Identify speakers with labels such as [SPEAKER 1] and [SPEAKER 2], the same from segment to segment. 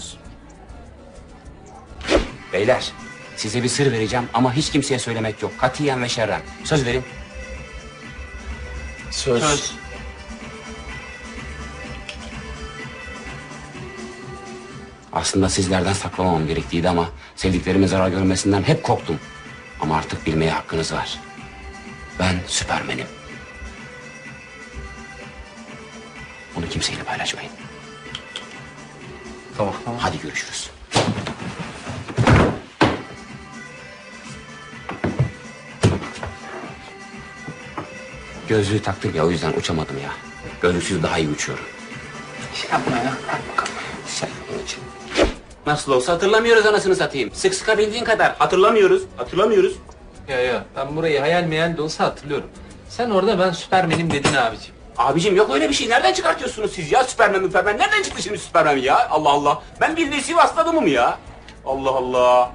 [SPEAKER 1] olsun.
[SPEAKER 2] Beyler size bir sır vereceğim ama hiç kimseye söylemek yok. Katiyen ve şerren. Söz verin.
[SPEAKER 1] Söz.
[SPEAKER 2] Aslında sizlerden saklamamam gerekliydi ama sevdiklerimin zarar görmesinden hep korktum. Ama artık bilmeye hakkınız var. Ben Süpermen'im. Bunu kimseyle paylaşmayın.
[SPEAKER 1] Tamam. tamam.
[SPEAKER 2] Hadi görüşürüz. Gözlüğü taktım ya o yüzden uçamadım ya. Gözlüksüz daha iyi uçuyorum. Şey yapma ya. Sen onun için. Nasıl olsa hatırlamıyoruz anasını satayım. Sık sıkabildiğin kadar. Hatırlamıyoruz. Hatırlamıyoruz.
[SPEAKER 1] Ya ya ben burayı hayal meyal de olsa hatırlıyorum. Sen orada ben Süpermen'im dedin abicim.
[SPEAKER 2] Abicim yok öyle bir şey. Nereden çıkartıyorsunuz siz ya? Süpermen müpermen. Nereden çıktı şimdi Süpermen ya? Allah Allah. Ben bildiğin Sivaslı adamım ya. Allah Allah.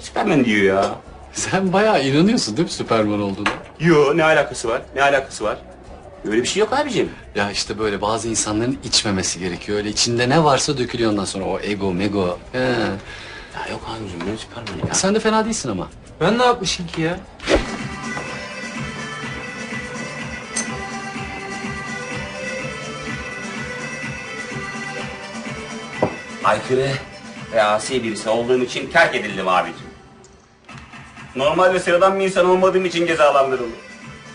[SPEAKER 2] Süpermen diyor ya.
[SPEAKER 3] Sen bayağı inanıyorsun değil mi Süperman olduğuna?
[SPEAKER 2] Yo ne alakası var? Ne alakası var? Öyle bir şey yok abicim.
[SPEAKER 3] Ya işte böyle bazı insanların içmemesi gerekiyor. Öyle içinde ne varsa dökülüyor ondan sonra o ego mego. He.
[SPEAKER 2] Ya yok abicim ben Süpermen'im ya.
[SPEAKER 3] Sen de fena değilsin ama.
[SPEAKER 1] Ben ne yapmışım ki ya?
[SPEAKER 2] Aykırı ve asi birisi olduğum için terk edildim abicim. Normal ve sıradan bir insan olmadığım için cezalandırıldım.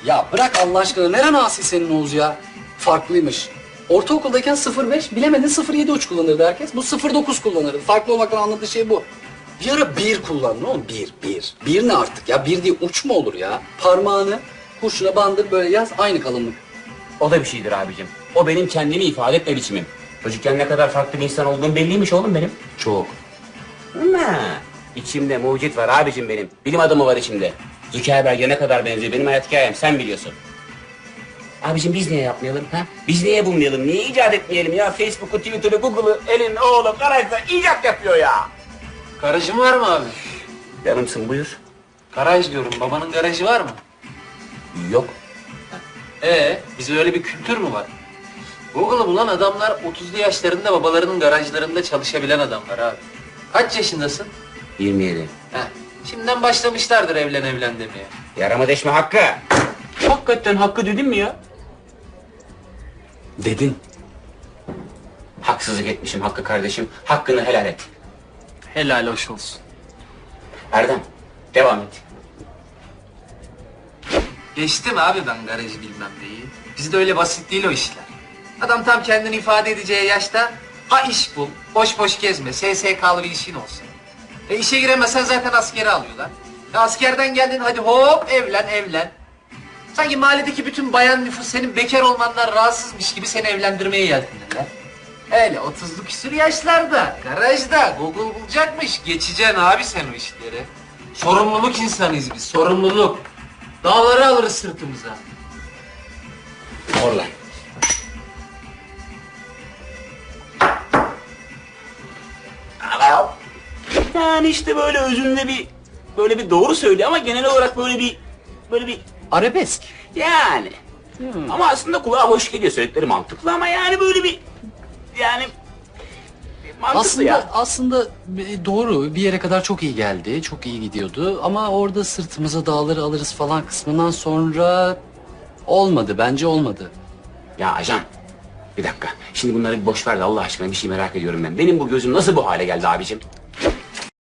[SPEAKER 3] Ya bırak Allah aşkına neren asi senin Oğuz ya? Farklıymış. Ortaokuldayken 05 bilemedin 07 uç kullanırdı herkes. Bu 09 kullanırdı. Farklı olmaktan anladığı şey bu. Bir ara bir kullan ne oğlum? Bir, bir. Bir ne artık ya? Bir diye uç mu olur ya? Parmağını kurşuna bandır böyle yaz aynı kalınlık.
[SPEAKER 2] O da bir şeydir abicim. O benim kendimi ifade etme biçimim. Çocukken ne kadar farklı bir insan olduğum belliymiş oğlum benim.
[SPEAKER 3] Çok.
[SPEAKER 2] Ama içimde mucit var abicim benim. Bilim adamı var içimde. Zuckerberg'e ne kadar benziyor benim hayat hikayem sen biliyorsun. Abicim biz niye yapmayalım ha? Biz niye bulmayalım? Niye icat etmeyelim ya? Facebook'u, Twitter'ı, Google'ı elin oğlu garajda icat yapıyor ya.
[SPEAKER 1] Garajın var mı abi?
[SPEAKER 2] Yanımsın buyur.
[SPEAKER 1] Garaj diyorum. Babanın garajı var mı?
[SPEAKER 2] Yok.
[SPEAKER 1] Ee, bize öyle bir kültür mü var? Google'ı bulan adamlar 30'lu yaşlarında babalarının garajlarında çalışabilen adamlar abi. Kaç yaşındasın?
[SPEAKER 2] 27.
[SPEAKER 1] Heh. Şimdiden başlamışlardır evlen evlen demeye.
[SPEAKER 2] Yarama deşme Hakkı. Hakikaten Hakkı dedim mi ya?
[SPEAKER 3] Dedin.
[SPEAKER 2] Haksızlık etmişim Hakkı kardeşim. Hakkını helal et.
[SPEAKER 1] Helal hoş olsun.
[SPEAKER 2] Erdem devam et.
[SPEAKER 1] Geçtim abi ben garajı bilmem neyi. Bizde öyle basit değil o işler. Adam tam kendini ifade edeceği yaşta ha iş bul, boş boş gezme, SSK'lı bir işin olsun. E işe giremezsen zaten askere alıyorlar. E askerden geldin hadi hop evlen evlen. Sanki mahalledeki bütün bayan nüfus senin bekar olmandan rahatsızmış gibi seni evlendirmeye yeltenirler. Öyle 30'lu küsur yaşlarda, garajda Google bulacakmış. Geçeceksin abi sen o işleri. Sorumluluk insanıyız biz, sorumluluk. Dağları alırız sırtımıza.
[SPEAKER 2] Orlan. Yani işte böyle özünde bir böyle bir doğru söylüyor ama genel olarak böyle bir böyle bir
[SPEAKER 3] Arabesk.
[SPEAKER 2] yani. Ama aslında kulağa hoş geliyor söyledikleri mantıklı ama yani böyle bir yani bir mantıklı
[SPEAKER 3] Aslında
[SPEAKER 2] ya.
[SPEAKER 3] aslında e, doğru bir yere kadar çok iyi geldi. Çok iyi gidiyordu ama orada sırtımıza dağları alırız falan kısmından sonra olmadı bence olmadı.
[SPEAKER 2] Ya ajan bir dakika. Şimdi bunları bir boş ver de Allah aşkına bir şey merak ediyorum ben. Benim bu gözüm nasıl bu hale geldi abicim?